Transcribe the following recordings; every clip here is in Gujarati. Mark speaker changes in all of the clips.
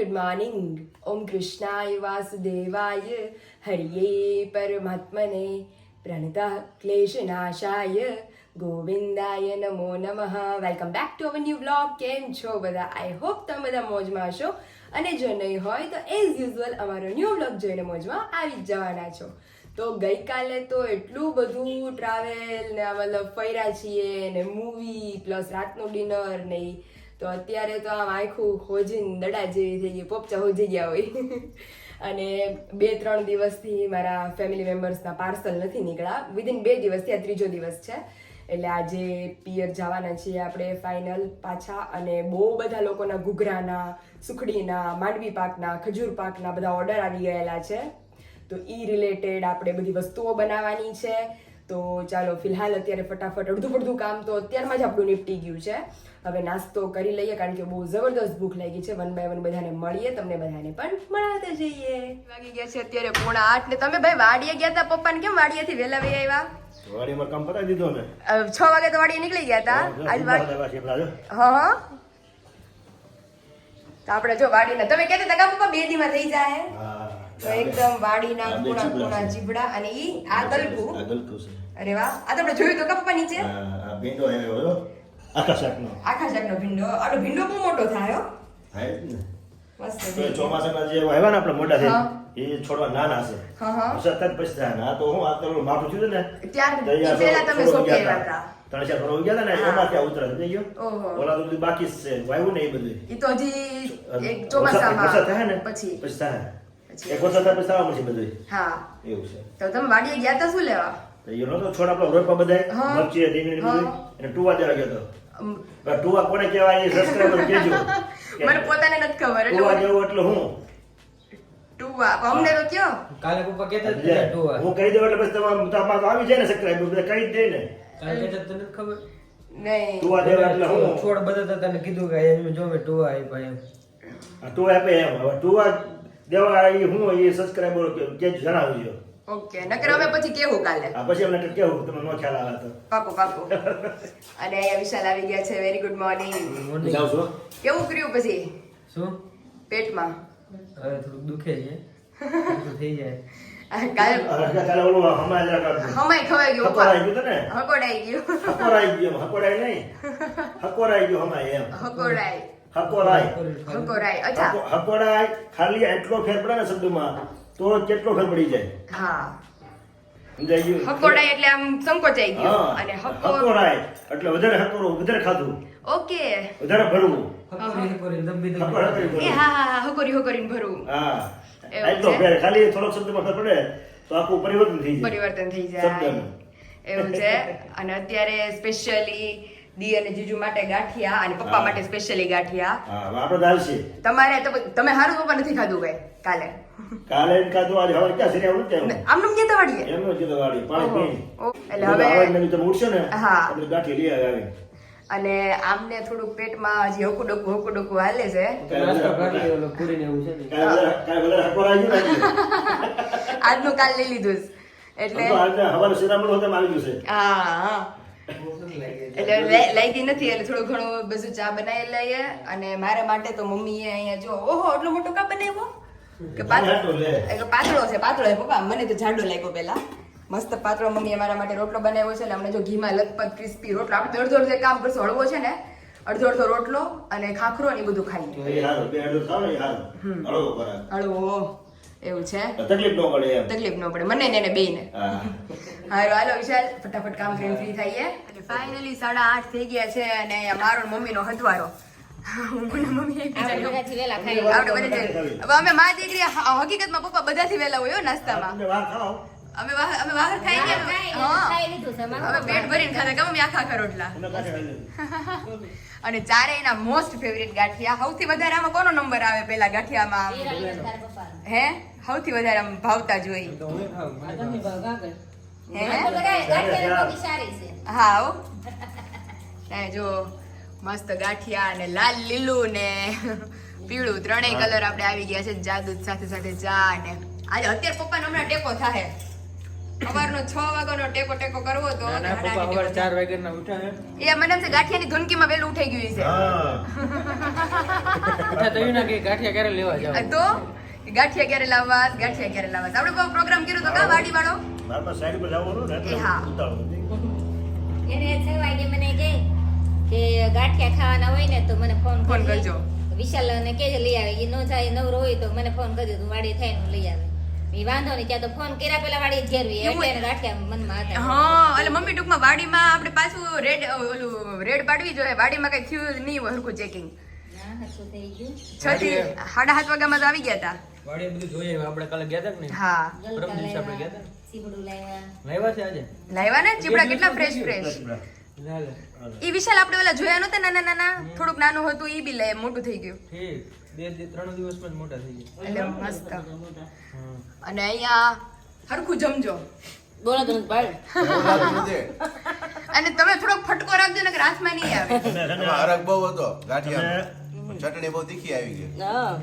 Speaker 1: family, મોર્નિંગ ઓમ કૃષ્ણાય વાસુદેવાય હરિયે પરમાત્મને Vasudevaya ક્લેશનાશાય ગોવિંદાય નમો નમઃ welcome back to our new blog કેમ છો બધા આઈ હોપ તમે બધા મોજમાં છો અને જો નહીં હોય તો એઝ યુઝ્યુઅલ અમારો ન્યૂ બ્લોગ જોઈને મોજમાં આવી જ જવાના છો તો ગઈકાલે તો એટલું બધું ટ્રાવેલ ને મતલબ ફર્યા છીએ ને મૂવી પ્લસ રાતનું ડિનર ને ઈ. તો અત્યારે તો આમ આખું હોજીને દડા જેવી થઈ ગઈ, પોપચા હોજી ગયા હોય. અને બે ત્રણ દિવસથી મારા ફેમિલી મેમ્બર્સના પાર્સલ નથી નીકળ્યા. વિધિન બે દિવસથી આ ત્રીજો દિવસ છે. એટલે આજે પિયર જવાના છીએ આપણે ફાઇનલ પાછા. અને બહુ બધા લોકોના ઘૂઘરાના, સુખડીના, માંડવી પાકના, ખજૂર પાકના બધા ઓર્ડર આવી ગયેલા છે. તો ઈ રિલેટેડ આપણે બધી વસ્તુઓ બનાવવાની છે. તો ચાલો ફિલહાલ અત્યારે ફટાફટ અડધું પડધું કામ તો અત્યારમાં જ આપણું નિપટી ગયું છે. હવે નાસ્તો કરી લઈએ કારણ કે બહુ જબરદસ્ત ભૂખ લાગી છે. વન બાય વન બધાને મળીએ તમને બધાને પણ મળાતા જઈએ. વાગી ગયા છે અત્યારે પોણા આઠ ને તમે ભાઈ વાડીએ ગયા હતા પપ્પાને કેમ વાડીએથી વહેલા વહી આવ્યા?
Speaker 2: વાડીમાં કામ પતાવી દીધો
Speaker 1: ને છ વાગે તો વાડીએ નીકળી ગયા હતા આજ. હા હા. તો આપણે જો વાડીને તમે કહેતા હતા કે પપ્પા બે દીમાં થઈ જાય
Speaker 2: હા.
Speaker 1: તો એકદમ વાડીના કુણા કુણા
Speaker 2: છે.
Speaker 1: અને ઈ આ ગલકુ
Speaker 2: છે.
Speaker 1: અરે વાહ આ તો આપણે જોયું તો કપ્પા નીચે
Speaker 2: આ ભીંડો આવ્યો. આખા શાકનો.
Speaker 1: આખા શાકનો ભીંડો આનો ભીંડો બહુ મોટો થાય હો. મસ્ત છે.
Speaker 2: ચોમાસાના જે આવ્યા ને આપણે મોટા થઈ. એ છોડવા નાના છે
Speaker 1: હા, હા.
Speaker 2: સતત પછી ને આ તો હું આ તો ઓલું માથું થયું ને
Speaker 1: ત્યાર પહેલા તમે સોંપી આવ્યા હતા.
Speaker 2: ત્રણ ચાર ફરવા ગયા ને. એમાં ત્યાં ઉતરે થઈ ગયો ઓલા તો બાકી છે ને એ બધું
Speaker 1: એ તો હજી એક ચોમાસામાં પછી
Speaker 2: પછી થાય
Speaker 1: પછી.
Speaker 2: એક વરસાદ થાય પછી મળશે બધું
Speaker 1: હા.
Speaker 2: એવું છે.
Speaker 1: તો તમે વાડીએ ગયા તા શું લેવા?
Speaker 2: તો એ નહોતો છોડ આપણો રોપા બધાય મરચી રીંગણી બધું એને ટુવા દેવા ગયો હતો ટુવા કોને કહેવાય એ સબસ્ક્રાઇબર કહેજો.
Speaker 1: મને પોતાને નથી ખબર
Speaker 2: ટુવા
Speaker 1: એટલે
Speaker 2: એટલે હું?
Speaker 1: ટુવા. અમને તો કયો?
Speaker 3: કાલે પપ્પા કહેતા હતા ટુવા.
Speaker 2: હું કહી દઉં એટલે પછી તમારે તમારે આવી જાય ને સબસ્ક્રાઇબર બધા કહી દે ને.
Speaker 3: કાલે કહેતા તને ખબર.
Speaker 1: નહીં.
Speaker 2: ટુવા દેવા એટલે હું?
Speaker 3: છોડ બધા તને કીધું કે જો મેં ટુવા આપ્યા એમ.
Speaker 2: ટુવા આપે એમ. હવે ટુવા દેવા એ હું એ સબસ્ક્રાઇબર કે જણાવજો.
Speaker 1: ઓકે નકર અમે પછી કેવું કાલે?
Speaker 2: આ પછી અમને કેવું તમને નો ખ્યાલ આવે તો.
Speaker 1: પાકો પાકો. અને અહીંયા વિશાલ આવી ગયા છે વેરી ગુડ મોર્નિંગ
Speaker 3: મોર્નિંગ
Speaker 2: જાઉં છું?
Speaker 1: કેવું કર્યું પછી?
Speaker 3: શું?
Speaker 1: પેટમાં?
Speaker 3: હવે થોડું દુખે છે. થઈ જાય.
Speaker 1: આ કાલે
Speaker 2: ઓલું
Speaker 1: હમાય ખવાઈ ગયો
Speaker 2: હકોર આવી ગયું ને
Speaker 1: હકોડાઈ ગયો.
Speaker 2: હકોરાઈ ગયો હકોડાઈ નહીં? હકોરાઈ ગયો હમાય એમ.
Speaker 1: હકોડાઈ
Speaker 2: હકોરાઈ
Speaker 1: હકોરાઈ અચ્છા.
Speaker 2: હકો- ખાલી એટલો ફેર પડે ને શબ્દમાં તો કેટલો ફેર પડી જાય?
Speaker 1: હા.
Speaker 2: સમજાઈ
Speaker 1: એટલે આમ સંકોચાઈ ગયું. અને
Speaker 2: હકોરાય એટલે વધારે હકોરો વધારે ખાધું.
Speaker 1: ઓકે.
Speaker 2: વધારે ભરવું.
Speaker 3: હકોરી હકોરી દબી
Speaker 2: હકોર
Speaker 3: દબી
Speaker 2: હકોરી
Speaker 1: એ
Speaker 2: ભરવું.
Speaker 1: હા હા હા. હકોરી હકોરીને ભરવું.
Speaker 2: હા. એટલો ફેર. ખાલી થોડો શબ્દમાં ફેર પડે તો આખું પરિવર્તન થઈ જાય.
Speaker 1: પરિવર્તન થઈ જાય. એવું છે. અને અત્યારે સ્પેશિયલી દી અને જીજુ માટે ગાંઠિયા અને પપ્પા માટે સ્પેશિયલી ગાંઠિયા.
Speaker 2: હા આપણે દાલ છે
Speaker 1: તમારે તો તમે હારું પપ્પા નથી ખાધું કઈ કાલે.
Speaker 2: કાલે એમ ખાધું આજે હવે ક્યાં છે આવું કેમ આવ્યું
Speaker 1: આમનું ક્યાં વાડીએ
Speaker 2: એમનો કીધું વાડી પાણી
Speaker 1: પી એટલે હવે
Speaker 2: હવે તમે ઉઠશો ને?
Speaker 1: હા.
Speaker 2: આપણે ગાંઠી લઈ આવે
Speaker 1: અને આમને થોડુંક પેટમાં હજી હકુ ડકુ હકુ ડકુ હાલે છે. આજનું કાલ લઈ લીધું એટલે
Speaker 2: આમ હવારે હોતે ગયું છે
Speaker 1: હા હા. એટલે લે- લાગી નથી એટલે થોડું ઘણું બધું ચા બનાવી લઈએ અને મારા માટે તો મમ્મીએ અહીંયા જો ઓહો એટલો મોટો કા બનાવ્યો? કે પાતળો. એટલે પાતળો છે પાતળો છે પપ્પા મને તો જાડો લાગ્યો પેલા મસ્ત પાતળો મમ્મીએ મારા માટે રોટલો બનાવ્યો છે એટલે અમને જો ઘીમાં લગભગ ક્રિસ્પી રોટલો. આપણે અડધો અડધો કામ કરશું હળવો છે ને અડધો અડધો રોટલો અને ખાખરો ને એ બધું
Speaker 2: ખાઈ. ને. હળવો.
Speaker 1: હળવો. એવું છે?
Speaker 2: તકલીફ ન પડે એમ.
Speaker 1: તકલીફ ન પડે. મને ને એને બેયને.
Speaker 2: હારો
Speaker 1: હાલો વિશાલ. ફટાફટ કામ કરીને ફ્રી થઈએ અને ફાઇનલી સાડા આઠ થઈ ગયા છે અને અહીંયા મારો મમ્મીનો હંધવારો. હું મમ્મી એકબીજાને- આપણે બધા જઈએ. હવે અમે મા દીકરી હકીકતમાં પપ્પા બધાથી વહેલા હોય નાસ્તામાં. અમે અમે વાહર ખાઈ ગયા અમે પેટ ભરીને ખાતા કે આખા રોટલા અને ચારેયના મોસ્ટ ફેવરિટ ગાંઠિયા. સૌથી વધારે આમાં કોનો નંબર આવે પેલા ગાંઠિયામાં? હે? સૌથી વધારે આમ ભાવતા જોઈ.
Speaker 3: હું
Speaker 1: જો મસ્ત ગાંઠિયા ને લાલ લીલું ને પીળું ત્રણેય કલર આપણે આવી ગયા છે જાદુ સાથે સાથે ચા ને. આજે અત્યારે પપ્પાને હમણાં ટેકો થાય સવારનો છ વાગ્યાનો ટેકો ટેકો કરવો તો
Speaker 3: ચાર વાગ્યાના ઉઠ્યા
Speaker 1: એ મને એમ છે ગાંઠિયાની ધુનકીમાં વહેલું ઉઠાઈ ગયું છે.
Speaker 3: તો ગાંઠિયા ક્યારે
Speaker 1: કે લાવવા ગાંઠિયા ક્યારે લાવવા આપણે બહુ પ્રોગ્રામ કર્યો તો કા વાડી વાળો
Speaker 2: મારા પાસે સાઈડ પર જવાનું ને એટલે
Speaker 1: હા.
Speaker 4: એને છ વાગે મને કે કે ગાંઠિયા ખાવાના હોય ને તો મને ફોન
Speaker 1: ફોન
Speaker 4: કરજો. વિશાલ ને કેજે લઈ આવે. એ નો જાય નવરો હોય તો મને ફોન કરજો. તું વાડી થઈને લઈ આવે. એ વાંધો નહીં ત્યાં તો ફોન કર્યા પેલા વાડી ઘેરવી.
Speaker 1: એવું
Speaker 4: એટલે એને ગાંઠિયા મનમાં હતા.
Speaker 1: હા એટલે મમ્મી ટૂંકમાં વાડીમાં આપણે પાછું રેડ ઓલું રેડ પાડવી જોઈએ. વાડીમાં કઈ થયું નહીં હોય હરખું ચેકિંગ
Speaker 4: ના હરખું થઈ ગયું?
Speaker 1: છ થી સાડા સાત વાગ્યામાં તો આવી ગયા હતા
Speaker 3: વાડીએ બધું જોઈએ આપણે કાલે ગયા હતા ને
Speaker 1: હા.
Speaker 3: પરમ દિવસે આપણે ગયા હતા?
Speaker 4: લાવ્યા, લાવ્યા
Speaker 3: લાવ્યા છે આજે?
Speaker 1: લાવ્યા ને? ચીપડા કેટલા ફ્રેશ ફ્રેશ
Speaker 3: લે લે
Speaker 1: વિશાલ આપણે ઓલા જોયા નહોતા નાના નાના? થોડુંક નાનું હતું ઈ બી લે મોટું થઈ ગયું.
Speaker 3: બે બે ત્રણ દિવસમાં જ મોટા થઈ ગયા.
Speaker 1: એટલે મસ્ત. અને અહીંયા હરખું જમજો.
Speaker 4: બોલો
Speaker 1: અને તમે થોડોક ફટકો રાખજો ને હાથમાં નહીં આવે.
Speaker 5: હરક બહુ હતો ગાંઠિયા ચટણી બહુ તીખી આવી ગઈ.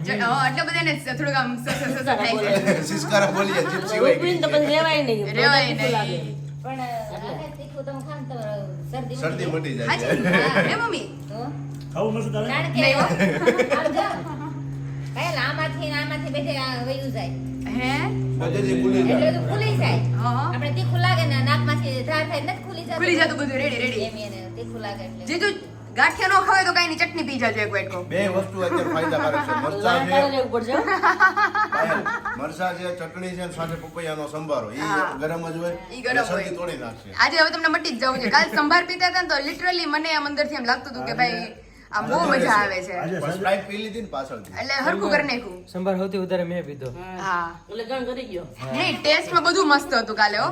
Speaker 1: એટલે બધાને થોડુંક આમ.
Speaker 5: સિસ્કારા બોલી જાય હોય ગઈ
Speaker 1: રેવાય નહીં
Speaker 4: પણ તો શરદી
Speaker 5: શરદી
Speaker 4: મટી
Speaker 5: મટી જાય.
Speaker 1: હા, મમ્મી?
Speaker 2: ખાવું મસ્ત તારે?
Speaker 1: નહીં. હો.
Speaker 4: કે આમ જો. પહેલા આમાંથી આમાંથી બેઠે વયું જાય.
Speaker 1: હે?
Speaker 4: એટલે ખુલી જાય. આપણે તીખું લાગે ને નાકમાંથી ધાર થાય નથી ખુલી જતું
Speaker 1: ખુલી જતું બધું રેડી રેડી
Speaker 4: એમ એને તીખું લાગે એટલે.
Speaker 1: જીજુ ગાંઠિયા નો ખાવે તો કઈ ની ચટણી પી જજો એક વાટકો.
Speaker 5: બે વસ્તુ અત્યારે ફાયદાકારક છે. મરચા છે. મરચા છે ચટણી છે સાથે પપૈયાનો સંભારો.
Speaker 1: એ
Speaker 5: ગરમ જ હોય
Speaker 1: એ ગરમ હોય.
Speaker 5: તોડી નાખશે.
Speaker 1: આજે હવે તમને મટી જ જવું છે. કાલ સંભાર પીતા હતા ને તો લિટરલી મને આમ અંદરથી એમ લાગતું હતું કે ભાઈ આમ બહુ મજા આવે છે.
Speaker 5: સ્પ્રાઇટ પી લીધી ને પાછળ
Speaker 1: એટલે હરખું કરી નાખ્યું.
Speaker 3: સંભાર સૌથી વધારે મેં પીધો.
Speaker 1: હા. નહીં ટેસ્ટમાં બધું મસ્ત હતું કાલે હો.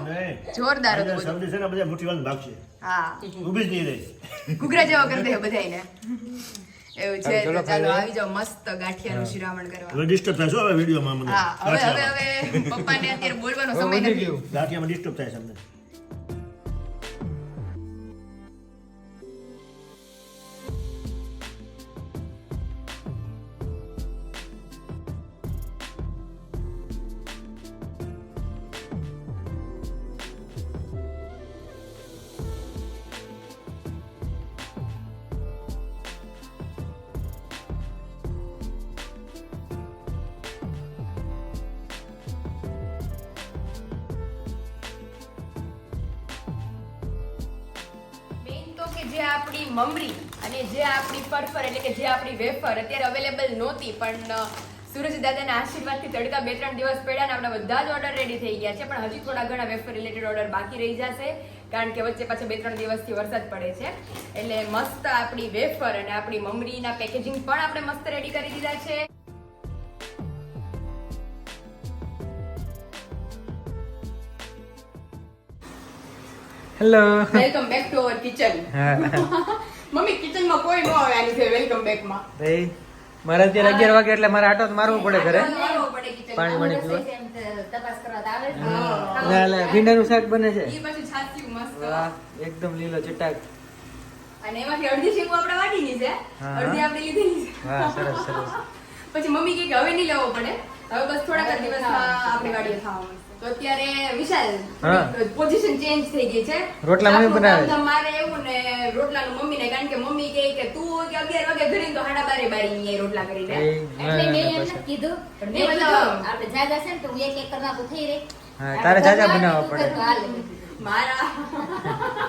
Speaker 1: જોરદાર હતું બધું.
Speaker 2: સમજી છે ને બધા મુઠ્ઠી વાળા ભાગશે.
Speaker 1: હા.
Speaker 2: ઊભી જ નહીં રહી.
Speaker 1: ઘૂઘરા જેવા કરી દે બધાયને. એવું છે
Speaker 3: ચાલો,
Speaker 1: તો
Speaker 3: ચાલો,
Speaker 1: ચાલો આવી જાઓ મસ્ત ગાંઠિયાનું શિરામણ કરવા.
Speaker 2: હવે ડિસ્ટર્બ થાય હવે વિડીયોમાં મને.
Speaker 1: હા હવે હવે હવે પપ્પાને અત્યારે બોલવાનો સમય નથી.
Speaker 2: ગાંઠિયામાં ડિસ્ટર્બ થાય છે
Speaker 1: વેફર અત્યારે અવેલેબલ નહોતી પણ સુરજ દાદાના આશીર્વાદથી તડકા બે ત્રણ દિવસ પડ્યા આપણા બધા જ ઓર્ડર રેડી થઈ ગયા છે પણ હજી થોડા ઘણા વેફર રિલેટેડ ઓર્ડર બાકી રહી જશે કારણ કે વચ્ચે પાછા બે ત્રણ દિવસથી વરસાદ પડે છે. એટલે મસ્ત આપણી વેફર અને આપણી મમરીના પેકેજિંગ પણ આપણે મસ્ત રેડી કરી દીધા છે.
Speaker 3: Hello
Speaker 1: welcome back to our kitchen mummy કિચનમાં કોઈ ન આવે આની છે વેલકમ બેકમાં
Speaker 3: ભાઈ મારે અત્યારે અગિયાર વાગે એટલે મારે આટો મારવું
Speaker 1: મારવો પડે ઘરે માં.
Speaker 3: પાણી વાણી પીવા. લે લે ભીંડાનું શાક બને છે.
Speaker 1: ઈ પાછું છાસ્યું મસ્ત.
Speaker 3: વાહ એકદમ લીલો ચટાક.
Speaker 1: અને એમાંથી અડધી શીંગો આપણે વાટીની છે.
Speaker 3: હા.
Speaker 1: અડધી આપણે લીધેલી છે.
Speaker 3: વાહ સરસ સરસ.
Speaker 1: પછી મમ્મી કહે કે હવે નહીં લેવો પડે. હવે બસ થોડાક દિવસમાં આપણી વાડીએ ખાવાનું તો અત્યારે વિશાલ પોઝિશન ચેન્જ થઈ ગઈ છે.
Speaker 3: રોટલા મમ્મી બનાવે
Speaker 1: એવું ને રોટલાનું મમ્મી ને કારણ કે મમ્મી કહે કે તું કે અગિયાર વાગે ઘરે તો હાડા બારે બારી અહીંયા રોટલા
Speaker 4: એટલે મેં કીધું.
Speaker 1: પણ
Speaker 4: મેં આપણે જાજા છે ને તો હું એક એક રહી.
Speaker 3: હા, તારે જાજા બનાવવા પડે.
Speaker 1: મારા.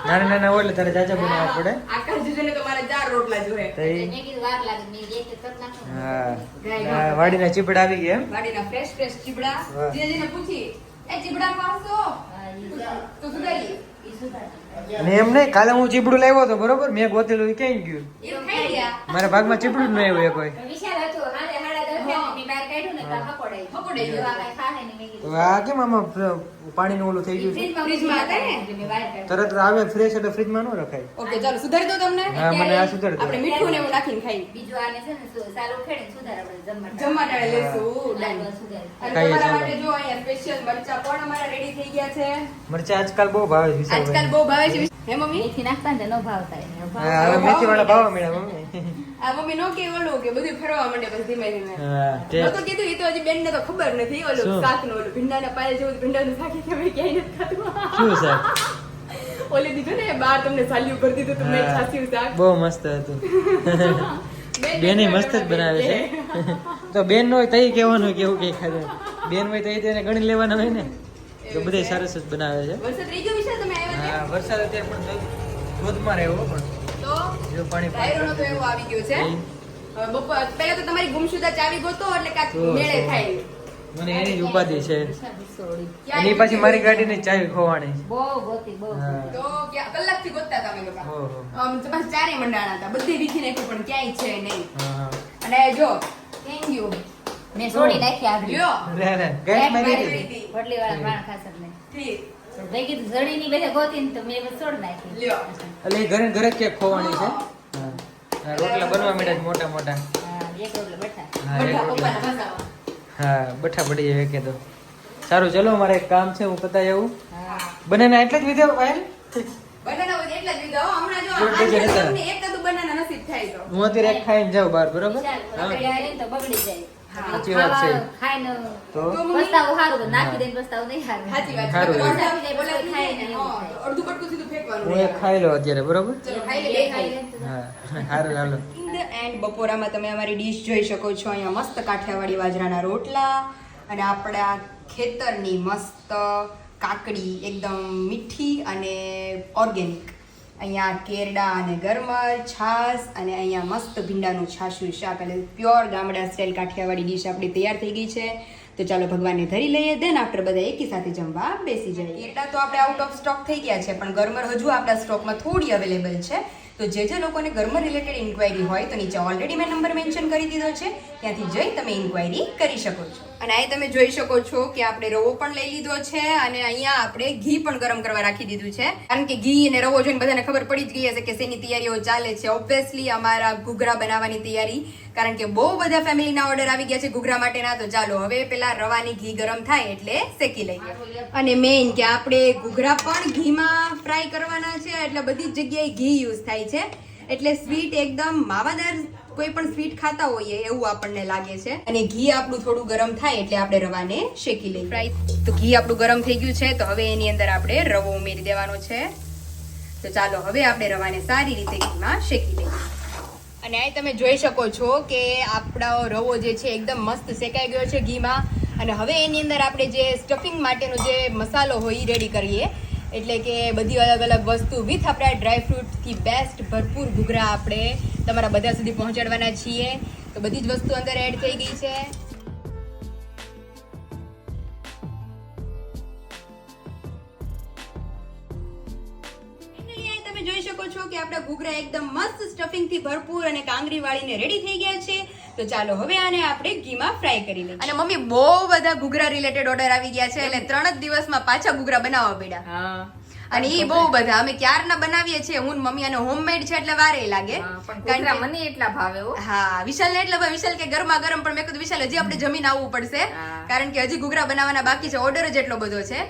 Speaker 3: નાના નાના હોય એટલે તારે જાજા બનાવવા પડે.
Speaker 1: આકાશ જીજુને તો મારે ચાર રોટલા જોઈએ
Speaker 3: તો
Speaker 4: મેં કીધું વાર લાગે મેં એક એક કર નાખું.
Speaker 3: હા. વાડીના ચીપડા આવી ગયા એમ?
Speaker 1: વાડીના ફ્રેશ ફ્રેશ ચીબડા. જીજાજીને પૂછી એ ચીબડા
Speaker 4: સુધાર.
Speaker 1: તો સુધારી.
Speaker 3: અને એમ નહીં કાલે હું ચીપડું લાવ્યો હતો બરોબર? મેં ગોતેલું ક્યાંય ગયું?
Speaker 1: તો
Speaker 3: મારા ભાગમાં ચીપડું જ નહીં આવ્યું એ કોઈ.
Speaker 4: કાઢ્યું ને તો હકોડાઈ
Speaker 1: હકોડાઈ
Speaker 4: ખાહે
Speaker 3: તો આ કેમ આમાં ઓલું થઈ ગયું છે?
Speaker 4: ફ્રીજમાં
Speaker 1: ફ્રીજમાં હતા ને?
Speaker 4: એટલે મેં બહાર કાઢ્યું.
Speaker 3: તરત આવે ફ્રેશ એટલે ફ્રીજમાં ન રખાય.
Speaker 1: ઓકે ચાલો સુધારી દો તમને.
Speaker 3: હા મને આ સુધારી
Speaker 1: આપણે મીઠું ને એવું નાખીને ખાઈ
Speaker 4: બીજું આને છે ને સુ- સાલું ખેડીને આપણે જમવા
Speaker 1: જમવા ટાણે લેશું
Speaker 4: હા,
Speaker 1: done.
Speaker 4: બસ સુધારી.
Speaker 1: અને તમારા માટે જો અહીંયા સ્પેશિયલ મરચા પણ અમારા રેડી થઈ ગયા છે?
Speaker 3: મરચા આજકાલ બહુ ભાવે છે
Speaker 1: આજકાલ બહુ ભાવે છે હે મમ્મી?
Speaker 4: મેથી નાખતા ને
Speaker 3: હવે મેથી વાળા મમ્મી.
Speaker 1: આ મમ્મી નો કે ઓલું કે બધું ફરવા માંડે પછી ધીમે ધીમે.
Speaker 3: હા,
Speaker 1: કીધું એ તો હજી બેન ને તો ખબર નથી ઓલું શાકનું ઓલું ભીંડા ના પાયલ જેવું ભીંડા નું શાક કે મેં ક્યાંય નથી ખાતું.
Speaker 3: શું શાક?
Speaker 1: ઓલે દીધું ને બાર તમને સાલ્યું કરી દીધું તમને
Speaker 3: હા.
Speaker 1: છાસ્યું શાક.
Speaker 3: બહુ મસ્ત હતું.
Speaker 1: બેન
Speaker 3: મસ્ત જ બનાવે છે. તો બેન હોય તઈ કહેવાનું કેવું કઈ ખાધું. બેન હોય તઈ તેને ગણી લેવાના હોય ને તો બધે સરસ જ બનાવે છે.
Speaker 1: વરસાદ રહી ગયો વિશાલ તમે આવ્યા
Speaker 3: હા વરસાદ અત્યારે પણ ધોધમાં આવ્યો પણ?
Speaker 1: તો
Speaker 3: જો પાણી
Speaker 1: ડાયરોનો તો એવો આવી ગયો છે. બપોર પહેલા તો તમારી ગુમશુદા ચાવી ગોતો એટલે કાંઈક મેળે થાય
Speaker 3: મને એની ઉપાધિ છે. એની પાછી મારી ગાડીની ચાવી ખોવાની.
Speaker 4: બહુ ગોતી બહુ
Speaker 1: તો કલાકથી ગોતતા તમે લોકો. આમ ચારે મંડાણા હતા. બધી વીખી નાખ્યું પણ ક્યાંય છે નહીં. અને જો થેન્ક યુ
Speaker 4: મેં છોડી નાખી આગળ
Speaker 1: લ્યો.
Speaker 3: રે, રે. ગેસ મારી હતી.
Speaker 1: હતી.
Speaker 4: વાળા પ્રાણ ખાસ નહીં.
Speaker 1: ઠીક.
Speaker 4: ભાઈ કીધું જડી ની બધે ગોતી ને તો મેં છોડ નાખી.
Speaker 1: લ્યો.
Speaker 3: એટલે ઘરે ઘરે જ ખોવાની ખોવાણી છે રોટલા બનવા માંડ્યા મોટા મોટા.
Speaker 4: હા બઠા
Speaker 3: પડી જાય કે તો. સારું ચલો મારે એક કામ છે હું પતાવી આવું.
Speaker 4: બને
Speaker 3: બને એટલે જ લીધો પાયલ
Speaker 1: બનાના હો. બનાના
Speaker 3: અત્યારે ખાઈને જાઉં બહાર બરોબર? હા.
Speaker 4: આપણે આવીએ ને તો બગડી જાય
Speaker 1: હા,
Speaker 3: સાચી વાત છે.
Speaker 4: ખાઈને
Speaker 3: તો?
Speaker 1: તો મમ્મી-
Speaker 4: પસ્તાવું સારું પણ નાખી દઈને પસ્તાવું નહીં સારું
Speaker 1: સાચી વાત છે.
Speaker 3: સારું.
Speaker 1: અડધા
Speaker 4: અડધા
Speaker 1: ઓલા થઈ જાય ને,
Speaker 4: ખાઈને
Speaker 1: હા,
Speaker 4: એવું થાય.
Speaker 1: અડધું બટકું સીધું ફેંકવાનું.
Speaker 3: હું ખાઈ લઉં અત્યારે બરોબર?
Speaker 1: ચલો ખાઈ લે ખાઈ લે.
Speaker 3: હા સારું હાલો.
Speaker 1: ઇન ધ એન્ડ બપોરામાં તમે અમારી ડીશ જોઈ શકો છો. અહીંયા મસ્ત કાઠિયાવાડી બાજરાના રોટલા અને આપણા ખેતરની મસ્ત કાકડી એકદમ મીઠી અને ઓર્ગેનિક. અહીંયા કેરડા અને ગરમર છાશ અને અહીંયા મસ્ત ભીંડાનું છાશું શાક એટલે પ્યોર ગામડા સ્ટાઇલ કાઠિયાવાડી ડીશ આપણી તૈયાર થઈ ગઈ છે. તો ચાલો ભગવાનને ધરી લઈએ દેન આફ્ટર બધા એકી સાથે જમવા બેસી જાય. કેરડા તો આપણે આઉટ ઓફ સ્ટોક થઈ ગયા છે, પણ ગરમર હજુ આપણા સ્ટોકમાં થોડી અવેલેબલ છે. તો જે જે લોકોને ગરમર રિલેટેડ ઇન્ક્વાયરી હોય તો નીચે ઓલરેડી મેં નંબર મેન્શન કરી દીધો છે. ત્યાંથી જઈ તમે ઇન્ક્વાયરી કરી શકો છો. અને અહીં તમે જોઈ શકો છો કે આપણે રવો પણ લઈ લીધો છે અને અહીંયા આપણે ઘી પણ ગરમ કરવા રાખી દીધું છે. કારણ કે ઘી અને રવો જોઈને બધાને ખબર પડી જ ગઈ હશે કે શેની તૈયારીઓ ચાલે છે. ઓબ્વિયસલી અમારા ઘૂઘરા બનાવવાની તૈયારી, કારણ કે બહુ બધા ફેમિલીના ઓર્ડર આવી ગયા છે ઘૂઘરા માટેના, તો ચાલો હવે પેલા રવાની ઘી ગરમ થાય એટલે શેકી લઈએ. અને મેઇન કે આપણે ઘૂઘરા પણ ઘીમાં ફ્રાય કરવાના છે, એટલે બધી જ જગ્યાએ ઘી યુઝ થાય છે. એટલે સ્વીટ એકદમ માવાદાર કોઈ પણ સ્વીટ ખાતા હોઈએ એવું આપણને લાગે છે. અને ઘી આપણું થોડું ગરમ થાય એટલે આપણે રવાને શેકી લઈએ. રાઈટ તો ઘી આપણું ગરમ થઈ ગયું છે તો હવે એની અંદર આપણે રવો ઉમેરી દેવાનો છે. તો ચાલો હવે આપણે રવાને સારી રીતે ઘીમાં શેકી લઈએ. અને અહીં તમે જોઈ શકો છો કે આપણો રવો જે છે એકદમ મસ્ત શેકાઈ ગયો છે ઘીમાં. અને હવે એની અંદર આપણે જે સ્ટફિંગ માટેનો જે મસાલો હોય એ રેડી કરીએ. એટલે કે બધી અલગ અલગ વસ્તુ વિથ આપણા ડ્રાયફ્રૂટથી બેસ્ટ ભરપૂર ઘૂઘરા આપણે તમારા બધા સુધી પહોંચાડવાના છીએ. તો બધી જ વસ્તુ અંદર એડ થઈ ગઈ છે. શકો છો કે આપણા ઘૂઘરા એકદમ મસ્ત સ્ટફિંગથી ભરપૂર અને કાંગરી વાળીને રેડી થઈ ગયા છે. તો ચાલો હવે આને આપણે ઘીમાં ફ્રાય કરી લઈએ. અને મમ્મી બહુ બધા ઘૂઘરા રિલેટેડ ઓર્ડર આવી ગયા છે. એટલે ત્રણ જ દિવસમાં પાછા ઘૂઘરા બનાવવા પડ્યા.
Speaker 4: હા.
Speaker 1: અને એ બહુ બધા. અમે ક્યારના બનાવીએ છીએ? હું મમ્મી અને હોમમેડ છે એટલે વારે લાગે.
Speaker 4: પણ
Speaker 1: કારણ
Speaker 4: મને એટલા ભાવે હા.
Speaker 1: વિશાલ ને એટલે વિશાલ કે ગરમા ગરમ પણ મેં કીધું વિશાલ હજી આપણે જમીન આવવું પડશે. કારણ કે હજી ઘૂઘરા બનાવવાના બાકી છે. ઓર્ડર જ એટલો બધો છે.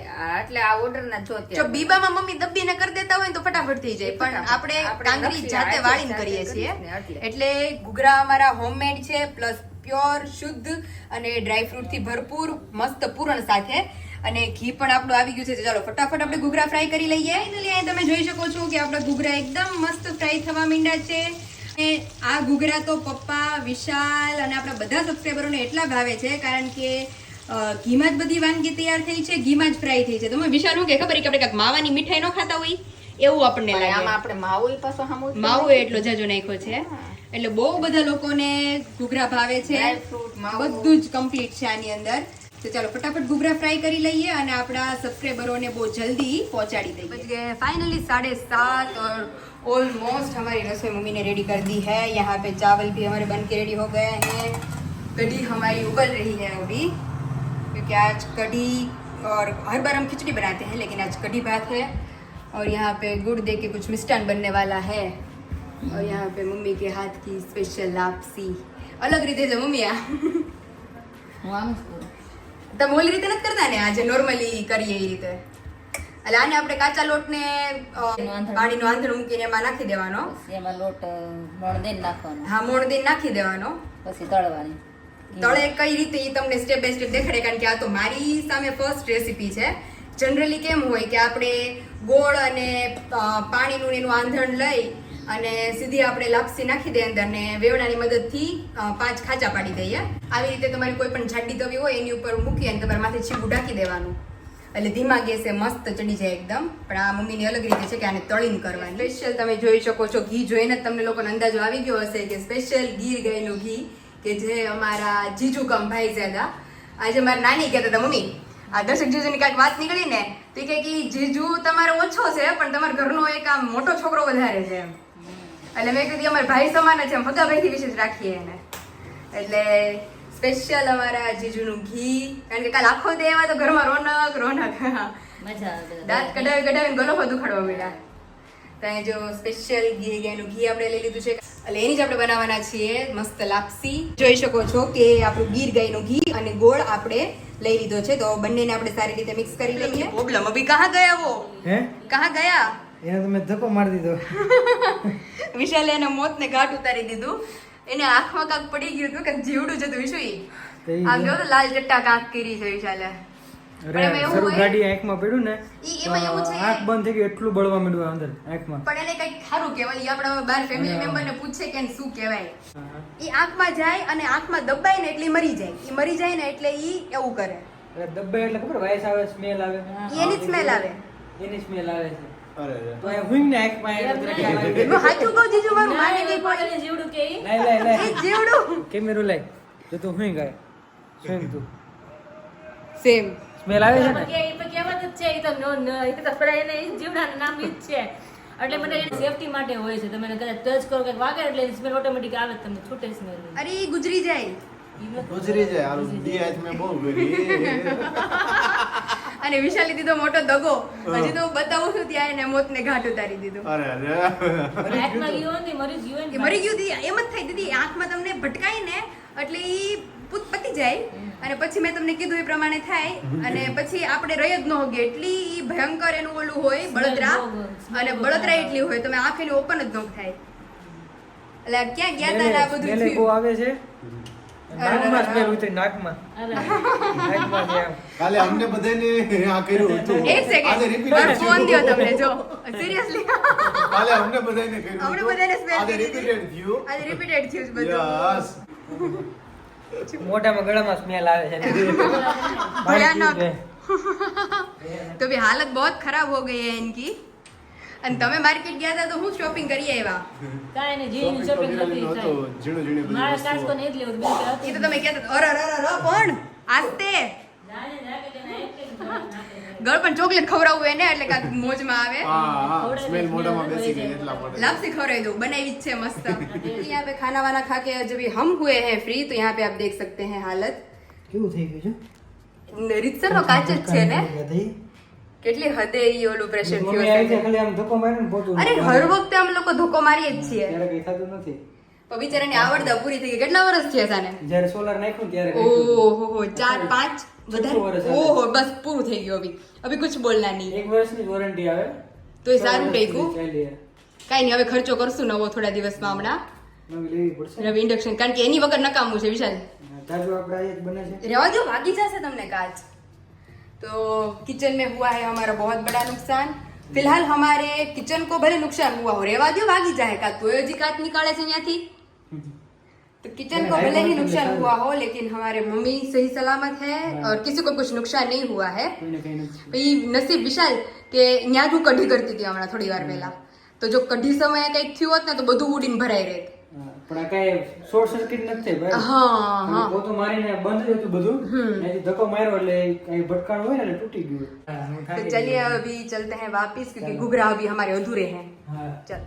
Speaker 4: એટલે આ ઓર્ડર ના જો
Speaker 1: જો બીબામાં મમ્મી દબીને કરી દેતા હોય તો ફટાફટ થઈ જાય. પણ આપણે કાંગરી જાતે વાળીને કરીએ છીએ.
Speaker 4: એટલે.
Speaker 1: એટલે ઘૂઘરા અમારા હોમમેડ છે પ્લસ પ્યોર શુદ્ધ અને ડ્રાયફ્રૂટથી ભરપૂર મસ્ત પૂરણ સાથે. અને ઘી પણ આપણું આવી ગયું છે. તો ચાલો ફટાફટ આપણે ઘૂઘરા ફ્રાય કરી લઈએ. અહીંયા તમે જોઈ શકો છો કે આપણા ઘૂઘરા એકદમ મસ્ત ફ્રાય થવા માંડ્યા છે. અને આ ઘૂઘરા તો પપ્પા વિશાલ અને આપણા બધા સબસ્ક્રાઈબરોને એટલા ભાવે છે કારણ કે ઘીમાં જ બધી વાનગી તૈયાર થઈ છે ઘીમાં જ ફ્રાય થઈ છે. તમે વિશાલ શું કે ખબર કે આપણે કાંઈક માવાની મીઠાઈ ન ખાતા હોય? એવું આપણને
Speaker 4: લાગે. આમાં આપણે માવો પાછો સામો
Speaker 1: માવો એટલો જાજો નાખ્યો છે. એટલે બહુ બધા લોકોને ઘૂઘરા ભાવે છે. બધું જ કમ્પ્લીટ છે આની અંદર. तो चलो फटाफट ઘૂઘરા फ्राई કરી લઈએ અને बहुत जल्दी બહુ જલ્દી પહોંચાડી દઈએ. ફાઇનલી સાડે સાત ऑलमोस्ट हमारी रसोई मम्मी ने रेडी कर दी है यहाँ पे चावल भी हमारे बन के रेडी हो गए हैं कढ़ी हमारी उबल रही है अभी क्योंकि आज कढ़ी और हर बार हम खिचड़ी बनाते हैं लेकिन आज कढ़ी बात है और यहाँ पे गुड़ दे के कुछ मिष्टान बनने वाला है और यहाँ पे मम्मी के हाथ की स्पेशल लापसी अलग
Speaker 4: रीते से मम्मी
Speaker 1: તમે ઓલી રીતે નથી કરતા ને? આજે નોર્મલી કરીએ એ રીતે. એટલે આને આપણે કાચા લોટને પાણીનો આંધણ. મૂકીને એમાં નાખી દેવાનો.
Speaker 4: એમાં લોટ અ, નાખવાનો.
Speaker 1: હા મોણદેન નાખી દેવાનો.
Speaker 4: પછી તળવાની.
Speaker 1: તળે કઈ રીતે એ તમને સ્ટેપ બાય સ્ટેપ દેખાડે? કારણ કે આ તો મારી સામે ફર્સ્ટ રેસીપી છે. જનરલી કેમ હોય કે આપણે ગોળ અને પાણીનું એનું આંધણ લઈ અને સીધી આપણે લાપસી નાખી દઈએ અંદર ને વેવડાની મદદથી પાંચ ખાચા પાડી દઈએ. આવી રીતે તમારી કોઈ પણ જાડી તવી હોય, એની ઉપર મૂકી અને તમારે માથે છીબું ઢાંકી દેવાનું. એટલે ધીમા ગેસે મસ્ત ચડી જાય એકદમ. પણ આ મમ્મીની અલગ રીતે છે કે આને તળીને કરવાની. સ્પેશિયલ તમે જોઈ શકો છો ઘી. જોઈને જ તમને લોકોને અંદાજો આવી ગયો હશે કે સ્પેશિયલ ગીર ગાયનું ઘી કે જે અમારા જીજુ કમ ભાઈ જ્યાદા આજે મારા નાની કહેતા હતા મમ્મી. આ દર્શક જીજુની કાંઈક વાત નીકળી ને તો કે કે જીજુ તમારો ઓછો છે, પણ તમારા ઘરનો એક આમ મોટો છોકરો વધારે છે એમ. એટલે મેં કીધું અમારા ભાઈ સમાન છે ભગા ભાઈથી વિશે જ રાખીએ એને. એટલે સ્પેશિયલ અમારા જીજુનું ઘી કારણ કે કાલ આખો દે એવા તો ઘરમાં રોનક રોનક.
Speaker 4: મજા આવે
Speaker 1: દાંત કઢાવી કઢાવીને ગલો બધું ખડવા મળ્યા ત્યાં જો સ્પેશિયલ ઘી ગેનું ઘી આપણે લઈ લીધું છે. એટલે એની જ આપણે બનાવવાના છીએ મસ્ત લાપસી. જોઈ શકો છો કે આપણું ગીર ગાયનું ઘી અને ગોળ આપણે લઈ લીધો છે. તો બંનેને આપણે સારી રીતે મિક્સ કરી લઈએ. પ્રોબ્લેમ અભી કહા ગયા વો?
Speaker 3: હે?
Speaker 1: કહા ગયા?
Speaker 3: એને તમે ધક્કો મારી દીધો.
Speaker 1: વિશાલે એને મોતને ઘાટ ઉતારી દીધું. એને આંખમાં કાંક પડી ગયું હતું કે જીવડું જતું વિશુ ઈ. આમ જો લાલ જટ્ટા કાંક કરી છે વિશાલે. પણ
Speaker 3: અરે
Speaker 1: એવું
Speaker 3: શરૂ
Speaker 1: હોય-
Speaker 3: ગાડી આંખમાં પડ્યું ને
Speaker 1: ઈ એમાં એવું
Speaker 3: તો
Speaker 1: છે
Speaker 3: આંખ બંધ થઈ ગઈ એટલું બળવા માંડ્યું અંદર આંખમાં.
Speaker 1: પણ એને કંઈક સારું કહેવાય આપણા બાર ફેમિલી
Speaker 3: અને-
Speaker 1: મેમ્બર ને પૂછે કે શું કહેવાય. ઈ આંખમાં જાય અને આંખમાં દબાય ને એટલે મરી જાય. ઈ મરી જાય ને એટલે ઈ એવું કરે.
Speaker 3: દબાય એટલે ખબર વાયસ આવે સ્મેલ આવે.
Speaker 1: એની સ્મેલ આવે.
Speaker 3: એની સ્મેલ આવે છે.
Speaker 1: સેમ
Speaker 3: સ્મેલ આવે છે ને?
Speaker 6: કે કહેવત જ છે ઈ તો નો- ન- ઈ તો પણ એને જીવડાનું નામ જ છે. એટલે મને સેફટી માટે હોય છે. તમે કદાચ ટચ કરો કે વાગે એટલે સ્મેલ ઓટોમેટિક આવે તમને છૂટે સ્મેલ
Speaker 1: અરે ગુજરી જાય.
Speaker 5: ગુજરી જાય. હારું દી આજ મેં બહુ કરી.
Speaker 1: અને વિશાલી દીધો મોટો દગો. હજી તો બતાવું છું ત્યાં એને મોતને ઘાટ ઉતારી દીધું.
Speaker 5: અરે અરે.
Speaker 6: આંખમાં ગયું ને મરી ને
Speaker 1: મરી ગયું દીદી એમ જ થઈ દીદી. આંખમાં તમને ભટકાય ને એટલે ઈ પૂત પતી જાય. અને પછી મેં તમને કીધું એ પ્રમાણે થાય. અને પછી આપણે રહી જ ન હોગે એટલી ઈ ભયંકર એનું ઓલું હોય બળતરા. અને બળતરા એટલી હોય તમે આંખ એની ઓપન જ ન થાય. એટલે આ ક્યાં ગયા તા ને આ બધું
Speaker 3: આવે છે? નાકમાં સ્મેલ ઉતરી નાકમાં. નાકમાં જે
Speaker 5: કાલે અમને બધાને આ કર્યું હતું.
Speaker 1: એક સેકન્ડ
Speaker 5: repeated
Speaker 1: ફોન દ્યો તમને જો. સિરિયસલી
Speaker 5: કાલે અમને બધાને કર્યું
Speaker 1: અમને બધાને smell
Speaker 5: આજે
Speaker 1: દીધી.
Speaker 5: થયું.
Speaker 1: આજે રિપીટેડ થયું બધું.
Speaker 5: Yes.
Speaker 3: મોઢામાં ગળામાં સ્મેલ આવે છે.
Speaker 1: ભયાનક. હાલત બહુ ખરાબ હો ગઈ હે ઇનકી અને તમે માર્કેટ ગયા હતા તો હું શોપિંગ કરી આવ્યા
Speaker 6: કાંઈ નહીં જીની shopping નથી
Speaker 5: નહોતું.
Speaker 6: થાય.
Speaker 5: ઝીણું ઝીણું બધી
Speaker 6: મારા
Speaker 5: વસ્તુઓ.
Speaker 6: કાચકો ને જ લેવું હતું. બીજું કંઈ
Speaker 1: એ
Speaker 6: હતું
Speaker 1: તો તમે કહેતા હતા, અરે અરે અરે પણ આસ્તે
Speaker 6: જાને જાકે તેને એક એક નાખે.
Speaker 1: ગળ પણ ચોકલેટ ખવડાવવું એને એટલે કાંઈક મોજમાં આવે
Speaker 5: હા હા
Speaker 6: ખવડાવી
Speaker 5: સ્મેલ
Speaker 6: દે,
Speaker 5: મોઢામાં
Speaker 6: smell
Speaker 5: બેસી
Speaker 6: વહી
Speaker 5: ગઈ
Speaker 6: જાય.
Speaker 5: એટલા માટે
Speaker 1: लापसी खवराई दो बनाई हुई है मस्त यहाँ पे खाना वाना खा के जब ये हम हुए हैं फ्री तो यहाँ पे आप देख सकते हैं हालत
Speaker 3: કેવું થઈ ગયું છે
Speaker 1: રીતસર નો કાચ જ છે ને કેટલી હદે ઈ ઓલું પ્રેશર થયું
Speaker 3: જાય ખાલી આમ ધક્કો મારીને પોતું
Speaker 1: અરે હર વખતે આમ લોકો ધોકો મારીએ જ છીએ.
Speaker 3: ત્યારે કઈ થતું નથી.
Speaker 1: પણ બિચારાની આવડતા પૂરી થઈ ગઈ. કેટલા વર્ષ થયા સાને
Speaker 3: જ્યારે સોલર નાખ્યું ત્યારે
Speaker 1: ઓહો હો ચાર પાંચ વધારે ઓહો બસ પૂરું થઈ ગયું અભી અભી કુછ બોલના નહીં.
Speaker 3: એક વર્ષની વોરંટી આવે.
Speaker 1: તો એ સારું ટેકું કઈ નહીં હવે ખર્ચો કરશું નવો થોડા દિવસમાં હમણાં.
Speaker 3: નવી
Speaker 1: ઇન્ડક્શન કારણ કે એની વગર નકામું છે વિશાલ.
Speaker 3: તાજુ આપણે બાકી જશે બને છે.
Speaker 1: तो किचन में हुआ है हमारा बहुत बड़ा नुकसान फिलहाल हमारे किचन को भले नुकसान हुआ हो रेवा दो भागी जाए का तो जी काट निकाले से यहाँ थी तो किचन को भले ही नुकसान हुआ हो लेकिन हमारे मम्मी सही सलामत है और किसी को कुछ नुकसान नहीं हुआ है
Speaker 3: કોઈને કઈ નથી
Speaker 1: ભાઈ નસીબ વિશાલ કે ત્યાં જ હું કઢી કરતી હતી હમણાં થોડી વાર પહેલા તો જો કઢી સમયે કંઈક થયું હોત ને તો બધું ઉડીને ભરાઈ રહેત
Speaker 3: હા, પણ આ કઈ શોર્ટ સર્કિટ નથી ભાઈ.
Speaker 1: હા
Speaker 3: મારીને બંધ થઈ હતું બધું એથી ધક્કો માર્યો એટલે કઈ ભટકાણ હોય એટલે તૂટી ગયું. તો
Speaker 1: ચલિએ અભી ચલતે હૈ વાપિસ ક્યોંકિ ઘુઘરા અભી હમારે અધૂરે
Speaker 3: હૈ.
Speaker 1: ચલ.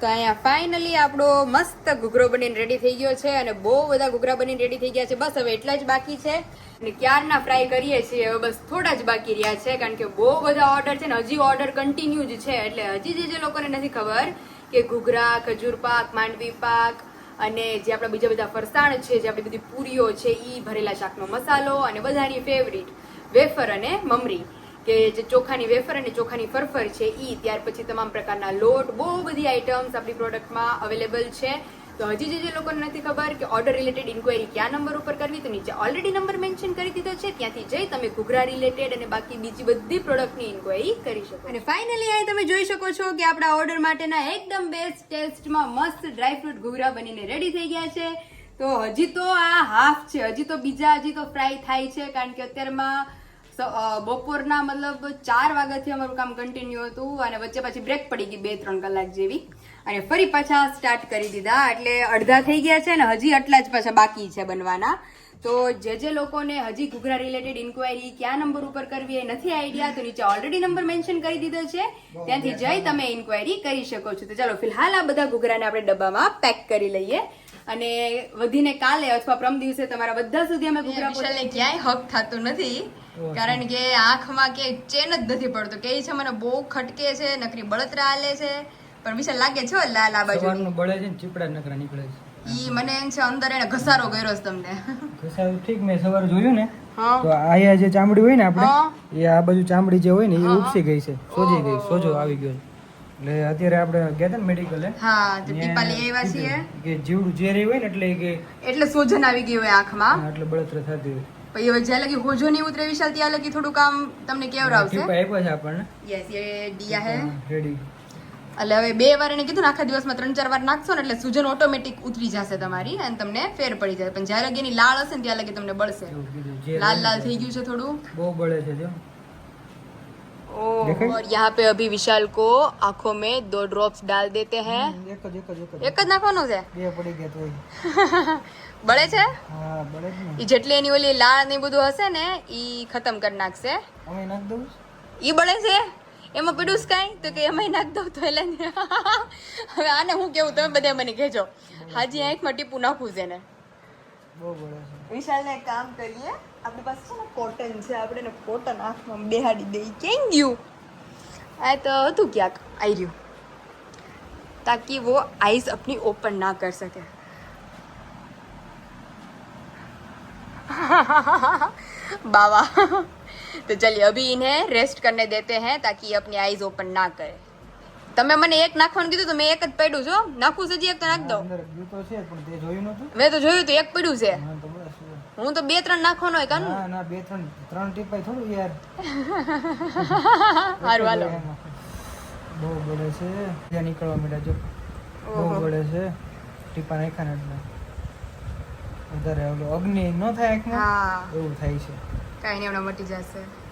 Speaker 1: તો અહીંયા ફાઇનલી આપણો મસ્ત ઘૂઘરો બનીને રેડી થઈ ગયો છે અને બહુ બધા ઘૂઘરા બનીને રેડી થઈ ગયા છે. બસ હવે એટલા જ બાકી છે. અને ક્યારના ફ્રાય કરીએ છીએ હવે બસ થોડા જ બાકી રહ્યા છે, કારણ કે બહુ બધા ઓર્ડર છે ને હજી ઓર્ડર કન્ટિન્યુ જ છે. એટલે હજી જે જે લોકોને નથી ખબર કે ઘૂઘરા, ખજૂર પાક, માંડવી પાક અને જે આપણા બીજા બધા ફરસાણ છે, જે આપણી બધી પૂરીઓ છે એ ભરેલા શાકનો મસાલો અને બધાની ફેવરિટ વેફર અને મમરી. કે જે ચોખાની વેફર અને ચોખાની ફરફર છે, ઈ ત્યાર પછી તમામ પ્રકારના લોટ, બહુ બધી આઇટમ્સ આપણી પ્રોડક્ટમાં અવેલેબલ છે. તો હજી જે જે લોકોને નથી ખબર કે ઓર્ડર રિલેટેડ ઇન્ક્વાયરી કયા નંબર ઉપર કરવી, તો નીચે ઓલરેડી નંબર મેન્શન કરી દીધો છે. ત્યાંથી જઈ તમે ઘૂઘરા રિલેટેડ અને બાકી બીજી બધી પ્રોડક્ટની ઇન્ક્વાયરી કરી શકો અને ફાઇનલી અહીં તમે જોઈ શકો છો કે આપણા ઓર્ડર માટેના એકદમ બેસ્ટ ટેસ્ટમાં મસ્ત ડ્રાયફ્રૂટ ઘૂઘરા બનીને રેડી થઈ ગયા છે. તો હજી તો આ હાફ છે, હજી તો બીજા, હજી તો ફ્રાય થાય છે, કારણ કે અત્યારમાં બપોરના મતલબ ચાર વાગ્યાથી અમારું કામ કન્ટિન્યુ હતું અને વચ્ચે પાછી બ્રેક પડી ગઈ બે ત્રણ કલાક જેવી. અને ફરી પાછા સ્ટાર્ટ કરી દીધા. એટલે અડધા થઈ ગયા છે ને હજી આટલા જ પાછા બાકી છે બનવાના. તો જે જે લોકોને હજી ઘૂઘરા રિલેટેડ ઇન્ક્વાયરી કયા નંબર ઉપર કરવી એ નથી આઈડિયા તો નીચે ઓલરેડી નંબર મેન્શન કરી દીધો છે. ત્યાંથી જઈ તમે ઇન્ક્વાયરી કરી શકો છો. તો ચાલો ફિલહાલ આ બધા ઘૂઘરાને આપણે ડબ્બામાં પેક કરી લઈએ. અને વધીને કાલે અથવા પ્રમ દિવસે તમારા બધા સુધી અમે ઘૂઘરા વિશાલને ક્યાંય હક થતું નથી કારણ કે આંખમાં કે ચેન જ નથી પડતો. કે છે મને બહુ ખટકે છે નકરી બળતરા આલે છે. પણ વિશાલ લાગે છે લાલ આ બાજુ.
Speaker 3: બળે છે ને ચીપડા નકરા નીકળે છે.
Speaker 1: ઈ મને એમ છે અંદર એને ઘસારો કર્યો છે તમને.
Speaker 3: ઘસારો ઠીક મેં સવારે જોયું ને તો આયા જે ચામડી હોય ને આપણે એ આ બાજુ ચામડી જે હોય ને એ ઉપસી ગઈ છે સોજી ગઈ સોજો આવી ગયો એટલે અત્યારે આપણે ગયા હતા ને મેડિકલે
Speaker 1: હા તો આવ્યા છીએ.
Speaker 3: કે જીવડું ઝેરી હોય ને એટલે કે
Speaker 1: એટલે સોજન આવી ગયો હોય આંખમાં.
Speaker 3: એટલે બળતરા થતી હોય.
Speaker 1: પછી હવે જ્યાં લગી હોજો નહીં ઉતરે વિશાલ ત્યાં લગી થોડું કામ તમને કેવડાવશે.
Speaker 3: આપ્યા છે આપણને.
Speaker 1: યસ એ ડિયા હે.
Speaker 3: રેડી
Speaker 1: એટલે હવે બે વાર એને કીધું ને આખા દિવસમાં ત્રણ ચાર વાર નાખશો ને એટલે સુજન ઓટોમેટિક ઉતરી જશે તમારી અને તમને ફેર પડી જાય પણ જ્યારે લગી એની લાળ હશે ને ત્યાં લગી તમને બળશે
Speaker 3: એવું કીધું ઝેર
Speaker 1: लाल लाल થઈ ગયું છે થોડું
Speaker 3: બહુ બળે છે જો
Speaker 1: और यहाँ पे अभी विशाल को आंखों में दो ड्रॉप्स डाल देते हैं
Speaker 3: એક જ એક જ એક જ
Speaker 1: એક જ નાખવાનું છે
Speaker 3: બે પડી ગયા તોય
Speaker 1: બળે છે
Speaker 3: હા બળે જ ને
Speaker 1: ઈ જેટલી એની ઓલી લાળ ને ઈ બધું હશે ને ઈ ખતમ કરી નાખશે
Speaker 3: અમે નાખ દઉં
Speaker 1: ઈ બળે છે એમાં પડ્યું કાંઈ? તો કે એમાં નાખ દઉં તો એટલે હવે આને હું કેવું? તમે બધા મને કહેજો. હાજી આંખમાં ટીપું નાખવું છે ને વિશાલને એક કામ કરીએ. આપણી પાસે છે ને કોટન છે. આપણે એને કોટન આંખમાં બેહાડી દઈ કેમ ગયું? આ તો હતું ક્યાંક. આવી રહ્યું. તાકી વો આઈસ અપની ઓપન ના કર શકે. બાવા. तो चलिए अभी इन्हें रेस्ट करने देते हैं ताकि ये अपनी आईज ओपन ना करे તમે મને એક નાખવાનું કીધું તો મેં એક જ પડ્યું છો નાખું છે હજી એક તો નાખ દો
Speaker 3: અંદર ગયું તો છે પણ તે જોયું નતું
Speaker 1: મેં તો જોયું તો એક પડ્યું છે
Speaker 3: હા તો બસ
Speaker 1: હું તો બે ત્રણ નાખવાનો હોય કાનું
Speaker 3: ના ના બે ત્રણ ત્રણ ટીપાય થોડું યાર
Speaker 1: હારું હાલો
Speaker 3: બહુ બળે છે ત્યાં નીકળવા માંડ્યા જો બહુ બળે છે ટીપા નાખ્યા ને એટલે વધારે ઓલું અગ્નિ ન થાય આંખમાં
Speaker 1: હા
Speaker 3: એવું થાય છે
Speaker 1: કાંઈ નહીં હમણાં મટી જશે